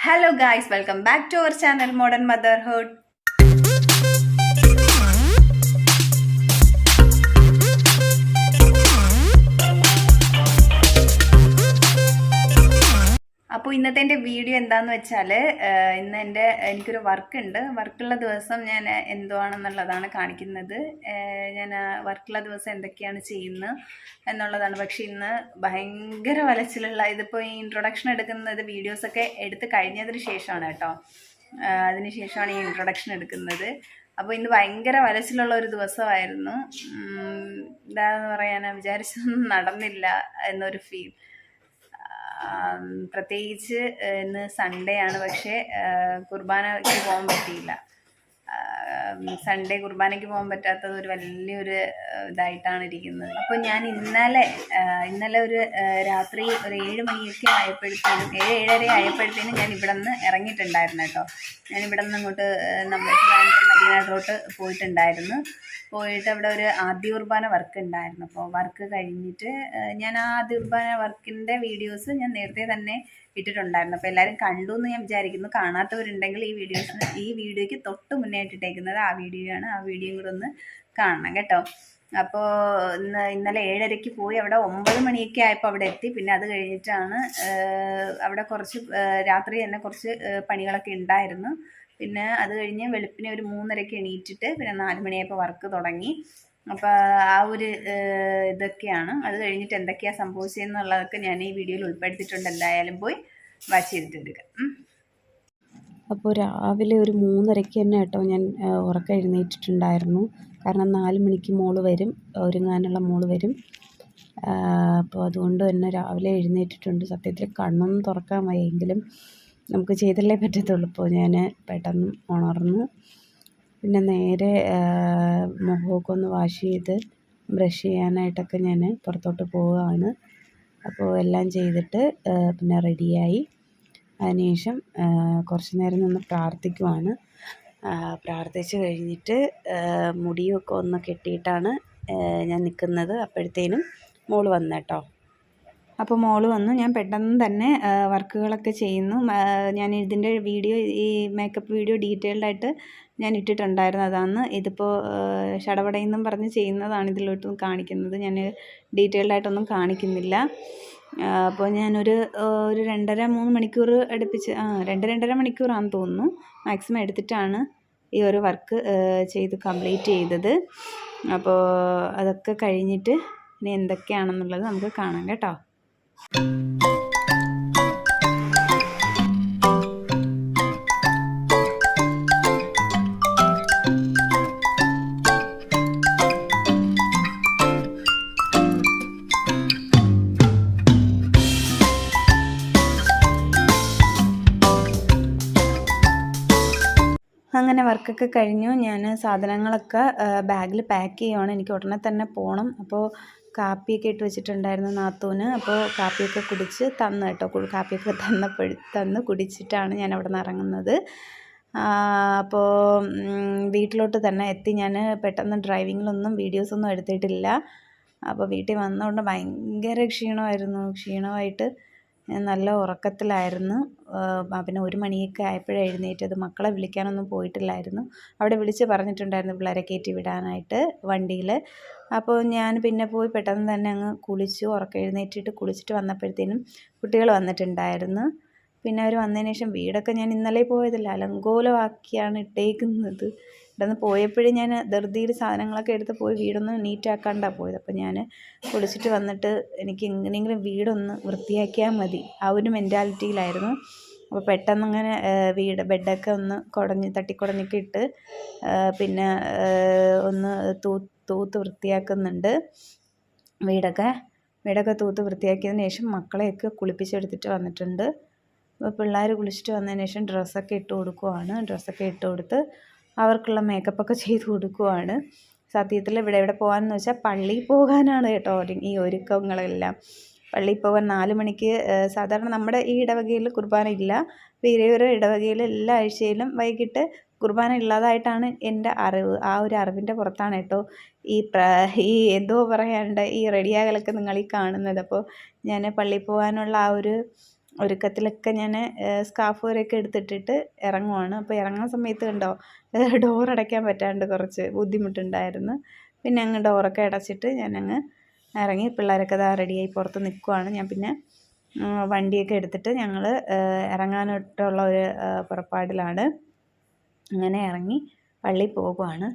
hello guys welcome back to our channel modern motherhood അപ്പോൾ ഇന്നത്തെ എന്റെ വീഡിയോ എന്താണെന്ന് വെച്ചാൽ ഇന്ന് എന്റെ എനിക്കൊരു വർക്ക് ഉണ്ട് വർക്കുള്ള ദിവസം ഞാൻ എന്തോ എന്തുവാണെന്നുള്ളതാണ് കാണിക്കുന്നത്. ഞാൻ വർക്കുള്ള ദിവസം എന്തൊക്കെയാണ് ചെയ്യുന്നത് എന്നുള്ളതാണ്. പക്ഷേ ഇന്ന് ഭയങ്കര വലച്ചിലുള്ള ഇതിപ്പോൾ ഈ ഇൻട്രൊഡക്ഷൻ എടുക്കുന്നത് വീഡിയോസൊക്കെ എടുത്ത് കഴിഞ്ഞതിന് ശേഷമാണ് കേട്ടോ. അതിന് ശേഷമാണ് ഈ ഇൻട്രൊഡക്ഷൻ എടുക്കുന്നത്. അപ്പോൾ ഇന്ന് ഭയങ്കര വലച്ചിലുള്ള ഒരു ദിവസമായിരുന്നു. എന്താണെന്ന് പറയാൻ വിചാരിച്ചതൊന്നും നടന്നില്ല എന്നൊരു ഫീൽ പ്രത്യേകിച്ച് ഇന്ന് സൺഡേ ആണ്. പക്ഷേ കുർബാനയ്ക്ക് പോകാൻ പറ്റിയില്ല. സൺഡേ കുർബാനയ്ക്ക് പോകാൻ പറ്റാത്തത് ഒരു വലിയൊരു ഇതായിട്ടാണ് ഇരിക്കുന്നത്. അപ്പോൾ ഞാൻ ഇന്നലെ ഇന്നലെ ഒരു രാത്രി ഒരു ഏഴ് മണിയൊക്കെ ആയപ്പോഴത്തേനും ഏഴ് ഏഴര ആയപ്പോഴത്തേനും ഞാൻ ഇവിടെ നിന്ന് ഇറങ്ങിയിട്ടുണ്ടായിരുന്നു കേട്ടോ. ഞാൻ ഇവിടെ നിന്ന് അങ്ങോട്ട് നമ്മുടെ മദീനാട്ടിലോട്ട് പോയിട്ടുണ്ടായിരുന്നു. പോയിട്ട് അവിടെ ഒരു ആദ്യ കുർബാന വർക്ക് ഉണ്ടായിരുന്നു. അപ്പോൾ വർക്ക് കഴിഞ്ഞിട്ട് ഞാൻ ആ ആദ്യ കുർബാന വർക്കിന്റെ വീഡിയോസ് ഞാൻ നേരത്തെ തന്നെ ഇട്ടിട്ടുണ്ടായിരുന്നു. അപ്പോൾ എല്ലാവരും കണ്ടു എന്ന് ഞാൻ വിചാരിക്കുന്നു. കാണാത്തവരുണ്ടെങ്കിൽ ഈ വീഡിയോസ് ഈ വീഡിയോയ്ക്ക് തൊട്ട് മുന്നേ ഇട്ടിട്ടേക്കുന്നത് ആ വീഡിയോ ആണ്. ആ വീഡിയോയും കൂടെ ഒന്ന് കാണണം കേട്ടോ. അപ്പോൾ ഇന്ന് ഇന്നലെ ഏഴരയ്ക്ക് പോയി. അവിടെ ഒമ്പത് മണിയൊക്കെ ആയപ്പോൾ അവിടെ എത്തി. പിന്നെ അത് കഴിഞ്ഞിട്ടാണ് അവിടെ കുറച്ച് രാത്രി തന്നെ കുറച്ച് പണികളൊക്കെ ഉണ്ടായിരുന്നു. പിന്നെ അത് കഴിഞ്ഞ് വെളുപ്പിനെ ഒരു മൂന്നരയ്ക്ക് എണീറ്റിട്ട് പിന്നെ നാല് മണിയായപ്പോൾ വർക്ക് തുടങ്ങി. അപ്പോൾ ആ ഒരു ഇതൊക്കെയാണ്. അത് കഴിഞ്ഞിട്ട് എന്തൊക്കെയാണ് സംഭവിച്ചതെന്നുള്ളതൊക്കെ ഞാൻ ഈ വീഡിയോയിൽ ഉൾപ്പെടുത്തിയിട്ടുണ്ട്. എന്തായാലും പോയി വാച്ച് ചെയ്തിട്ട് എടുക്കാം അപ്പോൾ രാവിലെ ഒരു മൂന്നരയ്ക്ക് തന്നെ കേട്ടോ ഞാൻ ഉറക്കം എഴുന്നേറ്റിട്ടുണ്ടായിരുന്നു കാരണം നാല് മണിക്ക് മോൾ വരും ഒരുങ്ങാനുള്ള മോൾ വരും. അപ്പോൾ അതുകൊണ്ട് തന്നെ രാവിലെ എഴുന്നേറ്റിട്ടുണ്ട്. സത്യത്തിൽ കണ്ണൊന്നും തുറക്കാൻ വയ്യെങ്കിലും നമുക്ക് ചെയ്തല്ലേ പറ്റത്തുള്ളൂ. അപ്പോൾ ഞാൻ പെട്ടെന്ന് ഉണർന്നു. പിന്നെ നേരെ മുഖമൊക്കെ ഒന്ന് വാഷ് ചെയ്ത് ബ്രഷ് ചെയ്യാനായിട്ടൊക്കെ ഞാൻ പുറത്തോട്ട് പോവുകയാണ്. അപ്പോൾ എല്ലാം ചെയ്തിട്ട് പിന്നെ റെഡിയായി. അതിനുശേഷം കുറച്ച് നേരം നിന്ന് പ്രാർത്ഥിക്കുവാണ്. പ്രാർത്ഥിച്ച് കഴിഞ്ഞിട്ട് മുടിയൊക്കെ ഒന്ന് കെട്ടിയിട്ടാണ് ഞാൻ നിൽക്കുന്നത്. അപ്പോഴത്തേനും മോൾ വന്നു കേട്ടോ അപ്പോൾ മോൾ വന്നു. ഞാൻ പെട്ടെന്ന് തന്നെ വർക്കുകളൊക്കെ ചെയ്യുന്നു. ഞാൻ ഇതിന്റെ വീഡിയോ ഈ മേക്കപ്പ് വീഡിയോ ഡീറ്റെയിൽഡ് ആയിട്ട് ഞാൻ ഇട്ടിട്ടുണ്ടായിരുന്നു അതാണ് ഇതിപ്പോൾ ഷടപടയെന്നും പറഞ്ഞ് ചെയ്യുന്നതാണ് ഇതിലോട്ട് കാണിക്കുന്നത്. ഞാൻ ഡീറ്റെയിൽഡ് ആയിട്ടൊന്നും കാണിക്കുന്നില്ല. അപ്പോൾ ഞാനൊരു ഒരു രണ്ടര മൂന്ന് മണിക്കൂർ അടുപ്പിച്ച് ആ രണ്ട് രണ്ടര മണിക്കൂറാണെന്ന് തോന്നുന്നു. മാക്സിമം എടുത്തിട്ടാണ് ഈ ഒരു വർക്ക് ചെയ്ത് കംപ്ലീറ്റ് ചെയ്തത്. അപ്പോൾ അതൊക്കെ കഴിഞ്ഞിട്ട് ഇനി എന്തൊക്കെയാണെന്നുള്ളത് നമുക്ക് കാണാം കേട്ടോ. അങ്ങനെ വർക്കൊക്കെ കഴിഞ്ഞു. ഞാൻ സാധനങ്ങളൊക്കെ ബാഗിൽ പാക്ക് ചെയ്യുവാണ്. എനിക്ക് ഉടനെ തന്നെ പോകണം അപ്പോൾ കാപ്പിയൊക്കെ ഇട്ട് വെച്ചിട്ടുണ്ടായിരുന്നു നാത്തൂന്. അപ്പോൾ കാപ്പിയൊക്കെ കുടിച്ച് തന്നു കേട്ടോ. കാപ്പിയൊക്കെ തന്നപ്പോൾ തന്ന് കുടിച്ചിട്ടാണ് ഞാൻ അവിടെ നിന്ന് ഇറങ്ങുന്നത്. അപ്പോൾ വീട്ടിലോട്ട് തന്നെ എത്തി. ഞാൻ പെട്ടെന്ന് ഡ്രൈവിങ്ങിലൊന്നും വീഡിയോസൊന്നും എടുത്തിട്ടില്ല. അപ്പോൾ വീട്ടിൽ വന്നതുകൊണ്ട് ഭയങ്കര ക്ഷീണമായിരുന്നു. ക്ഷീണമായിട്ട് ഞാൻ നല്ല ഉറക്കത്തിലായിരുന്നു. പിന്നെ ഒരു മണിയൊക്കെ ആയപ്പോഴേ എഴുന്നേറ്റത്. മക്കളെ വിളിക്കാനൊന്നും പോയിട്ടില്ലായിരുന്നു. അവിടെ വിളിച്ച് പറഞ്ഞിട്ടുണ്ടായിരുന്നു പിള്ളേരെ കയറ്റി വിടാനായിട്ട് വണ്ടിയിൽ അപ്പോൾ ഞാൻ പിന്നെ പോയി പെട്ടെന്ന് തന്നെ അങ്ങ് കുളിച്ചു ഉറക്കം എഴുന്നേറ്റിട്ട് കുളിച്ചിട്ട് വന്നപ്പോഴത്തേനും കുട്ടികൾ വന്നിട്ടുണ്ടായിരുന്നു. പിന്നെ അവർ വന്നതിന് ശേഷം വീടൊക്കെ ഞാൻ ഇന്നലെ പോയതല്ല അലങ്കോലമാക്കിയാണ് ഇട്ടേക്കുന്നത്. ഇവിടെ നിന്ന് പോയപ്പോഴും ഞാൻ ധൃതിയിൽ സാധനങ്ങളൊക്കെ എടുത്ത് പോയി വീടൊന്ന് നീറ്റാക്കാണ്ടാണ് പോയത്. അപ്പോൾ ഞാൻ കുളിച്ചിട്ട് വന്നിട്ട് എനിക്ക് എങ്ങനെയെങ്കിലും വീടൊന്ന് വൃത്തിയാക്കിയാൽ മതി. ആ ഒരു മെന്റാലിറ്റിയിലായിരുന്നു. അപ്പോൾ പെട്ടെന്നങ്ങനെ വീട് ബെഡൊക്കെ ഒന്ന് കുടഞ്ഞ് തട്ടിക്കുടഞ്ഞൊക്കെ ഇട്ട് പിന്നെ ഒന്ന് തൂ തൂത്ത് വൃത്തിയാക്കുന്നുണ്ട് വീടൊക്കെ. വീടൊക്കെ തൂത്ത് വൃത്തിയാക്കിയതിന് ശേഷം മക്കളെയൊക്കെ കുളിപ്പിച്ചെടുത്തിട്ട് വന്നിട്ടുണ്ട്. അപ്പോൾ പിള്ളേർ കുളിച്ചിട്ട് വന്നതിന് ശേഷം ഡ്രസ്സൊക്കെ ഇട്ട് കൊടുക്കുവാണ്. ഡ്രസ്സൊക്കെ ഇട്ട് കൊടുത്ത് അവർക്കുള്ള മേക്കപ്പൊക്കെ ചെയ്ത് കൊടുക്കുവാണ്. സത്യത്തിൽ ഇവിടെ എവിടെ പോകാമെന്ന് വെച്ചാൽ പള്ളിയിൽ പോകാനാണ് കേട്ടോ ഈ ഒരുക്കങ്ങളെല്ലാം. പള്ളിയിൽ പോകാൻ നാല് മണിക്ക് സാധാരണ നമ്മുടെ ഈ ഇടവകയിൽ കുർബാന ഇല്ല. വേറെ ഇടവകയിൽ എല്ലാ ആഴ്ചയിലും വൈകിട്ട് കുർബാന ഇല്ലാതായിട്ടാണ് എന്റെ അറിവ്. ആ ഒരു അറിവിന്റെ പുറത്താണ് കേട്ടോ ഈ പ്ര ഈ എന്തോ പറയാനുണ്ട് ഈ റെഡിയാകലൊക്കെ നിങ്ങൾ ഈ കാണുന്നത്. അപ്പോൾ ഞാൻ പള്ളിയിൽ പോകാനുള്ള ആ ഒരു ഒരുക്കത്തിലൊക്കെ ഞാൻ സ്കാർഫ് വരെയൊക്കെ എടുത്തിട്ടിട്ട് ഇറങ്ങുവാണ്. അപ്പോൾ ഇറങ്ങുന്ന സമയത്ത് കണ്ടോ ഡോർ അടയ്ക്കാൻ പറ്റാണ്ട് കുറച്ച് ബുദ്ധിമുട്ടുണ്ടായിരുന്നു. പിന്നെ അങ്ങ് ഡോറൊക്കെ അടച്ചിട്ട് ഞാനങ്ങ് ഇറങ്ങി പിള്ളേരൊക്കെ ഇതാ റെഡിയായി പുറത്ത് നിൽക്കുവാണ് ഞാൻ പിന്നെ വണ്ടിയൊക്കെ എടുത്തിട്ട് ഞങ്ങൾ ഇറങ്ങാനായിട്ടുള്ള ഒരു പുറപ്പാടിലാണ്. അങ്ങനെ ഇറങ്ങി പള്ളിയിൽ പോകുവാണ്.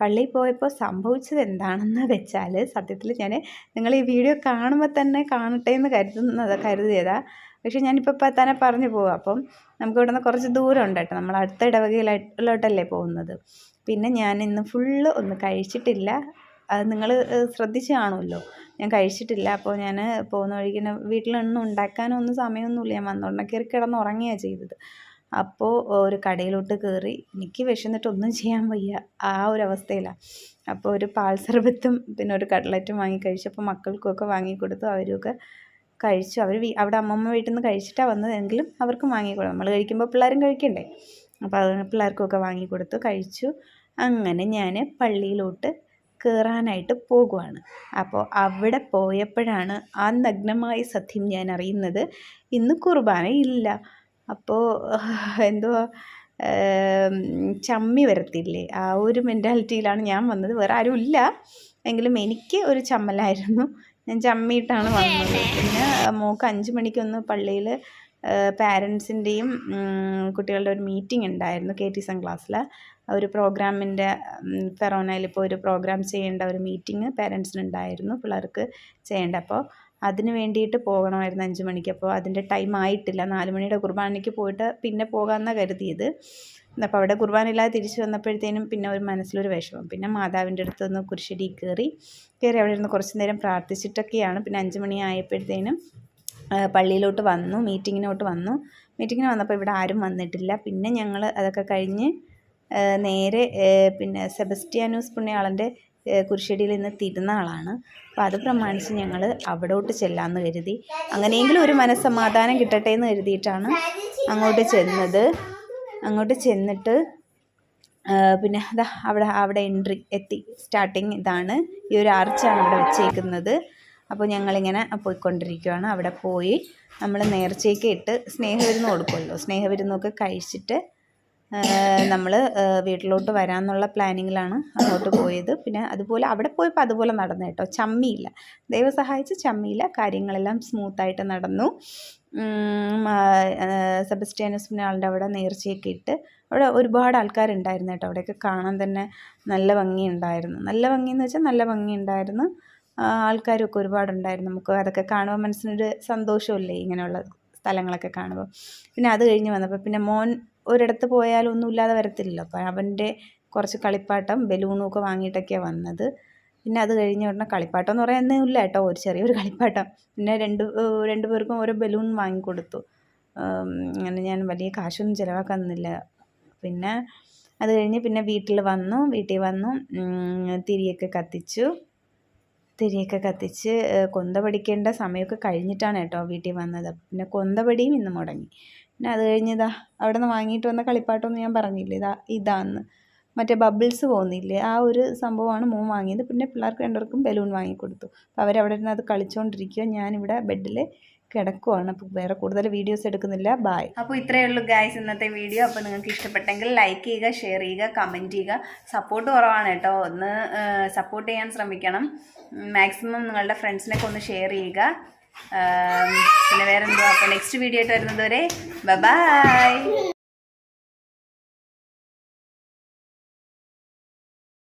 പള്ളിയിൽ പോയപ്പോൾ സംഭവിച്ചത് എന്താണെന്ന് വെച്ചാൽ സത്യത്തിൽ ഞാൻ നിങ്ങൾ ഈ വീഡിയോ കാണുമ്പോൾ തന്നെ കാണട്ടെ എന്ന് കരുതുന്നത് കരുതിയതാ. പക്ഷെ ഞാനിപ്പോൾ തന്നെ പറഞ്ഞു പോവാം. അപ്പം നമുക്ക് ഇവിടെ നിന്ന് കുറച്ച് ദൂരം ഉണ്ട് കേട്ടോ. നമ്മൾ അടുത്ത ഇടവകയിലോട്ടല്ലേ പോകുന്നത്. പിന്നെ ഞാൻ ഇന്ന് ഫുള്ള് ഒന്ന് കഴിച്ചിട്ടില്ല. അത് നിങ്ങൾ ശ്രദ്ധിച്ച് കാണുമല്ലോ. ഞാൻ കഴിച്ചിട്ടില്ല. അപ്പോൾ ഞാൻ പോകുന്ന വഴിക്ക് വീട്ടിലൊന്നും ഉണ്ടാക്കാനൊന്നും സമയമൊന്നുമില്ല. ഞാൻ വന്നോണ്ട് കയറി കിടന്ന് ഉറങ്ങുകയാണ് ചെയ്തത്. അപ്പോൾ ഒരു കടയിലോട്ട് കയറി എനിക്ക് വിശന്നിട്ട് ഒന്നും ചെയ്യാൻ വയ്യ. ആ ഒരു അവസ്ഥയിലാണ് അപ്പോൾ ഒരു പാൽ സർബത്തും പിന്നെ ഒരു കട്ട്ലറ്റും വാങ്ങി കഴിച്ചപ്പോൾ മക്കൾക്കൊക്കെ വാങ്ങി കൊടുത്തു. അവരൊക്കെ കഴിച്ചു. അവർ അവിടെ അമ്മമ്മ വീട്ടിൽ നിന്ന് കഴിച്ചിട്ടാണ് വന്നതെങ്കിലും അവർക്കും വാങ്ങിക്കൊടുക്കും നമ്മൾ കഴിക്കുമ്പോൾ പിള്ളേരും കഴിക്കണ്ടേ? അപ്പോൾ അത് പിള്ളേർക്കൊക്കെ വാങ്ങിക്കൊടുത്തു കഴിച്ചു. അങ്ങനെ ഞാൻ പള്ളിയിലോട്ട് കയറാനായിട്ട് പോകുവാണ്. അപ്പോൾ അവിടെ പോയപ്പോഴാണ് ആ നഗ്നമായ സത്യം ഞാൻ അറിയുന്നത്. ഇന്ന് കുർബാന ഇല്ല. അപ്പോൾ എന്തോ ചമ്മി വരത്തില്ലേ? ആ ഒരു മെന്റാലിറ്റിയിലാണ് ഞാൻ വന്നത്. വേറെ ആരും ഇല്ല എങ്കിലും എനിക്ക് ഒരു ചമ്മലായിരുന്നു. ഞാൻ ചമ്മിയിട്ടാണ് വന്നത്. പിന്നെ മോൾക്ക് അഞ്ച് മണിക്കൊന്ന് പള്ളിയിൽ പാരൻസിന്റെയും കുട്ടികളുടെ ഒരു മീറ്റിംഗ് ഉണ്ടായിരുന്നു കെ ടി സം ക്ലാസ്സിൽ ഒരു പ്രോഗ്രാമിന്റെ ഫെറോനയിൽ ഇപ്പോൾ ഒരു പ്രോഗ്രാം ചെയ്യേണ്ട ഒരു മീറ്റിംഗ് പാരൻസിനുണ്ടായിരുന്നു പിള്ളേർക്ക് ചെയ്യേണ്ട. അപ്പോൾ അതിന് വേണ്ടിയിട്ട് പോകണമായിരുന്നു അഞ്ച് മണിക്ക്. അപ്പോൾ അതിന്റെ ടൈം ആയിട്ടില്ല. നാല് മണിയുടെ കുർബാനയ്ക്ക് പോയിട്ട് പിന്നെ പോകാമെന്നാണ് കരുതിയത്. അപ്പോൾ അവിടെ കുർബാന ഇല്ലാതെ തിരിച്ച് വന്നപ്പോഴത്തേനും പിന്നെ ഒരു മനസ്സിലൊരു വിഷമം. പിന്നെ മാതാവിന്റെ അടുത്ത് ഒന്ന് കുരിശടി കയറി കയറി അവിടെ ഇരുന്ന് കുറച്ച് നേരം പ്രാർത്ഥിച്ചിട്ടൊക്കെയാണ്. പിന്നെ അഞ്ച് മണി ആയപ്പോഴത്തേനും പള്ളിയിലോട്ട് വന്നു മീറ്റിങ്ങിനോട്ട് വന്നു. മീറ്റിങ്ങിന് വന്നപ്പോൾ ഇവിടെ ആരും വന്നിട്ടില്ല. പിന്നെ ഞങ്ങൾ അതൊക്കെ കഴിഞ്ഞ് നേരെ പിന്നെ സെബസ്റ്റിയാനൂസ് പുണ്യാളന്റെ കുരിശടിയിൽ നിന്ന് തിരുന്നാളാണ് അപ്പോൾ അത് പ്രമാണിച്ച് ഞങ്ങൾ അവിടോട്ട് ചെല്ലാമെന്ന് കരുതി. അങ്ങനെയെങ്കിലും ഒരു മനസ്സമാധാനം കിട്ടട്ടെ എന്ന് കരുതിയിട്ടാണ് അങ്ങോട്ട് ചെന്നത്. അങ്ങോട്ട് ചെന്നിട്ട് പിന്നെ അതാ അവിടെ അവിടെ എൻട്രി എത്തി. സ്റ്റാർട്ടിങ് ഇതാണ്. ഈ ഒരു ആർച്ചാണ് അവിടെ വെച്ചേക്കുന്നത്. അപ്പോൾ ഞങ്ങളിങ്ങനെ പോയിക്കൊണ്ടിരിക്കുകയാണ് അവിടെ പോയി നമ്മൾ നേർച്ചയൊക്കെ ഇട്ട് സ്നേഹവിരുന്ന് കൊടുക്കുമല്ലോ. സ്നേഹവിരുന്നൊക്കെ കഴിച്ചിട്ട് നമ്മൾ വീട്ടിലോട്ട് വരാമെന്നുള്ള പ്ലാനിങ്ങിലാണ് അങ്ങോട്ട് പോയത്. പിന്നെ അതുപോലെ അവിടെ പോയപ്പോൾ അതുപോലെ നടന്നു കേട്ടോ. ചമ്മിയില്ല. ദൈവം സഹായിച്ച് ചമ്മിയില്ല. കാര്യങ്ങളെല്ലാം സ്മൂത്തായിട്ട് നടന്നു. ആ, ആളുടെ അവിടെ നേർച്ചയൊക്കെ ഇട്ട് അവിടെ ഒരുപാട് ആൾക്കാരുണ്ടായിരുന്നു കേട്ടോ. അവിടെയൊക്കെ കാണാൻ തന്നെ നല്ല ഭംഗിയുണ്ടായിരുന്നു. നല്ല ഭംഗിയെന്ന് വെച്ചാൽ നല്ല ഭംഗിയുണ്ടായിരുന്നു. ആൾക്കാരൊക്കെ ഒരുപാടുണ്ടായിരുന്നു. നമുക്ക് അതൊക്കെ കാണുമ്പോൾ മനസ്സിനൊരു സന്തോഷമല്ലേ ഇങ്ങനെയുള്ള സ്ഥലങ്ങളൊക്കെ കാണുമ്പോൾ. പിന്നെ അത് കഴിഞ്ഞ് വന്നപ്പോൾ പിന്നെ മോൻ ഒരിടത്ത് പോയാലും ഒന്നും ഇല്ലാതെ വരത്തില്ലല്ലോ. അപ്പം അവന്റെ കുറച്ച് കളിപ്പാട്ടം ബലൂണും ഒക്കെ വാങ്ങിയിട്ടൊക്കെയാണ് വന്നത്. പിന്നെ അത് കഴിഞ്ഞ ഉടനെ കളിപ്പാട്ടം എന്ന് പറയാനൊന്നും ഇല്ല കേട്ടോ. ഒരു ചെറിയൊരു കളിപ്പാട്ടം. പിന്നെ രണ്ട് രണ്ട് പേർക്കും ഓരോ ബലൂൺ വാങ്ങിക്കൊടുത്തു. അങ്ങനെ ഞാൻ വലിയ കാശൊന്നും ചിലവാക്കുന്നില്ല. പിന്നെ അത് കഴിഞ്ഞ് പിന്നെ വീട്ടിൽ വന്നു. വീട്ടിൽ വന്നു. തിരിയൊക്കെ കത്തിച്ചു. തിരിയൊക്കെ കത്തിച്ച് കൊന്ത പഠിക്കേണ്ട സമയമൊക്കെ കഴിഞ്ഞിട്ടാണ് കേട്ടോ വീട്ടിൽ വന്നത്. പിന്നെ കൊന്ത പടിയും ഇന്ന് മുടങ്ങി. പിന്നെ അത് കഴിഞ്ഞ് ഇതാ അവിടെ നിന്ന് വാങ്ങിയിട്ട് വന്ന കളിപ്പാട്ടമൊന്നും ഞാൻ പറഞ്ഞില്ലേ ഇതാ ഇതാന്ന്. മറ്റേ ബബിൾസ് പോകുന്നില്ലേ ആ ഒരു സംഭവമാണ് മോൻ വാങ്ങിയത്. പിന്നെ പിള്ളേർക്ക് രണ്ടുപേർക്കും ബലൂൺ വാങ്ങിക്കൊടുത്തു. അപ്പോൾ അവരവിടെ ഇരുന്ന് അത് കളിച്ചുകൊണ്ടിരിക്കുക ഞാനിവിടെ ബെഡിൽ കിടക്കുവാണ്. അപ്പോൾ വേറെ കൂടുതൽ വീഡിയോസ് എടുക്കുന്നില്ല. ബായ് അപ്പോൾ ഇത്രയേ ഉള്ളൂ ഗായ്സ് ഇന്നത്തെ വീഡിയോ അപ്പോൾ നിങ്ങൾക്ക് ഇഷ്ടപ്പെട്ടെങ്കിൽ ലൈക്ക് ചെയ്യുക ഷെയർ ചെയ്യുക കമന്റ് ചെയ്യുക. സപ്പോർട്ട് കുറവാണ് കേട്ടോ. ഒന്ന് സപ്പോർട്ട് ചെയ്യാൻ ശ്രമിക്കണം. മാക്സിമം നിങ്ങളുടെ ഫ്രണ്ട്സിനൊക്കെ ഒന്ന് ഷെയർ ചെയ്യുക. പിന്നെ വേറെന്തോ അപ്പോൾ നെക്സ്റ്റ് വീഡിയോ ആയിട്ട് വരുന്നത് വരെ ബൈ